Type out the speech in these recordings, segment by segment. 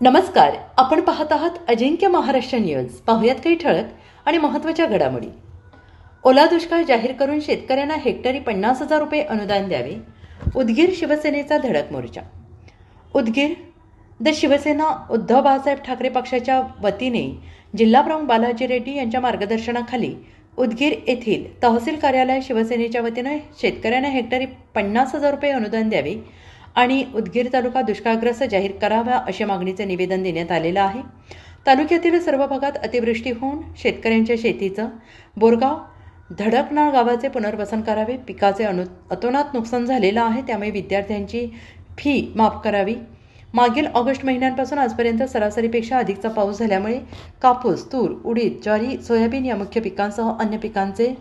नमस्कार आपण पाहत आहात अजिंक्य महाराष्ट्र न्यूज. पाहुयात काही ठळक आणि महत्त्वाच्या घडामोडी. ओला दुष्काळ जाहीर करून शेतकऱ्यांना हेक्टरी पन्नास हजार रुपये अनुदान द्यावे उदगीर शिवसेनेचा धडक मोर्चा. उदगीर द शिवसेना उद्धव बाळासाहेब ठाकरे पक्षाच्या वतीने जिल्हाप्रमुख बालाजी रेड्डी यांच्या मार्गदर्शनाखाली उदगीर येथील तहसील कार्यालय शिवसेनेच्या वतीनं शेतकऱ्यांना हेक्टरी पन्नास हजार रुपये अनुदान द्यावे आणि उदगीर तालुका दुष्काळग्रस्त जाहीर करावा अशा मागणीचं निवेदन देण्यात आलेलं आहे. तालुक्यातील सर्व भागात अतिवृष्टी होऊन शेतकऱ्यांच्या शेतीचं बोरगाव धडकनाळ गावाचे पुनर्वसन करावे पिकाचे अनु अतोनात नुकसान झालेलं आहे त्यामुळे विद्यार्थ्यांची फी माफ करावी. मागील ऑगस्ट महिन्यांपासून आजपर्यंत सरासरीपेक्षा अधिकचा पाऊस झाल्यामुळे कापूस तूर उडीद ज्वारी सोयाबीन या मुख्य पिकांसह अन्य पिकांचे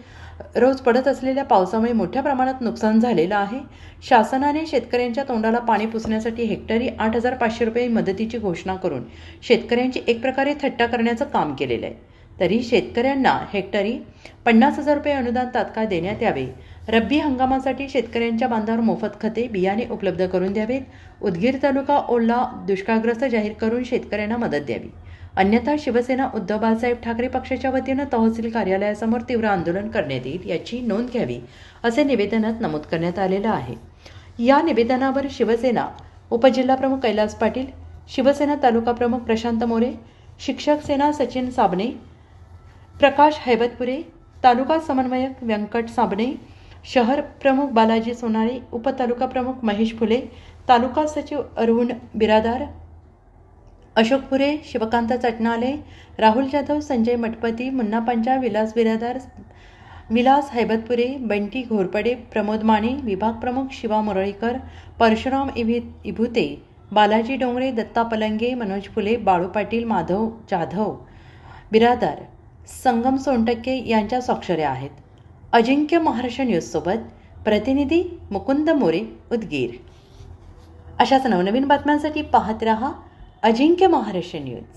रोज पडत असलेल्या पावसामुळे मोठ्या प्रमाणात नुकसान झालेलं आहे. शासनाने शेतकऱ्यांच्या तोंडाला पाणी पुसण्यासाठी हेक्टरी आठ हजार पाचशे रुपये मदतीची घोषणा करून शेतकऱ्यांची एक प्रकारे थट्टा करण्याचं काम केलेलं आहे. तरी शेतकऱ्यांना हेक्टरी पन्नास हजार रुपये अनुदान तात्काळ देण्यात यावे. रब्बी हंगामासाठी शेतकऱ्यांच्या बांधावर मोफत खते बियाणे उपलब्ध करून द्यावेत. उदगीर तालुका ओला दुष्काळग्रस्त जाहीर करून शेतकऱ्यांना मदत द्यावी. अन्यथा शिवसेना उद्धव बाळासाहेब ठाकरे पक्षाच्या वतीनं तहसील कार्यालयासमोर तीव्र आंदोलन करण्यात येईल याची नोंद घ्यावी असे निवेदनात नमूद करण्यात आलेलं आहे. या निवेदनावर शिवसेना उपजिल्हाप्रमुख कैलास पाटील शिवसेना तालुका प्रमुख प्रशांत मोरे शिक्षक सेना सचिन साबणे प्रकाश हैबतपुरे तालुका समन्वयक व्यंकट साबणे शहर प्रमुख बालाजी सोनारी उपतालुका प्रमुख महेश फुले तालुका सचिव अरुण बिरादार अशोक फुरे शिवकांत चटनाले राहुल जाधव संजय मठपती मुन्ना पंजा विलास बिरादार विलास हैबतपुरे बंटी घोरपडे प्रमोद माने विभाग प्रमुख शिवा मुरळीकर परशुराम इभि इभुते बालाजी डोंगरे दत्ता पलंगे मनोज फुले बाळू पाटील माधव जाधव बिरादार संगम सोनटक्के यांच्या स्वाक्षऱ्या आहेत. अजिंक्य महाराष्ट्र न्यूजसोबत प्रतिनिधी मुकुंद मोरे उदगीर. अशाच नवनवीन बातम्यांसाठी पाहत रहा अजिंक्य महाराष्ट्र न्यूज.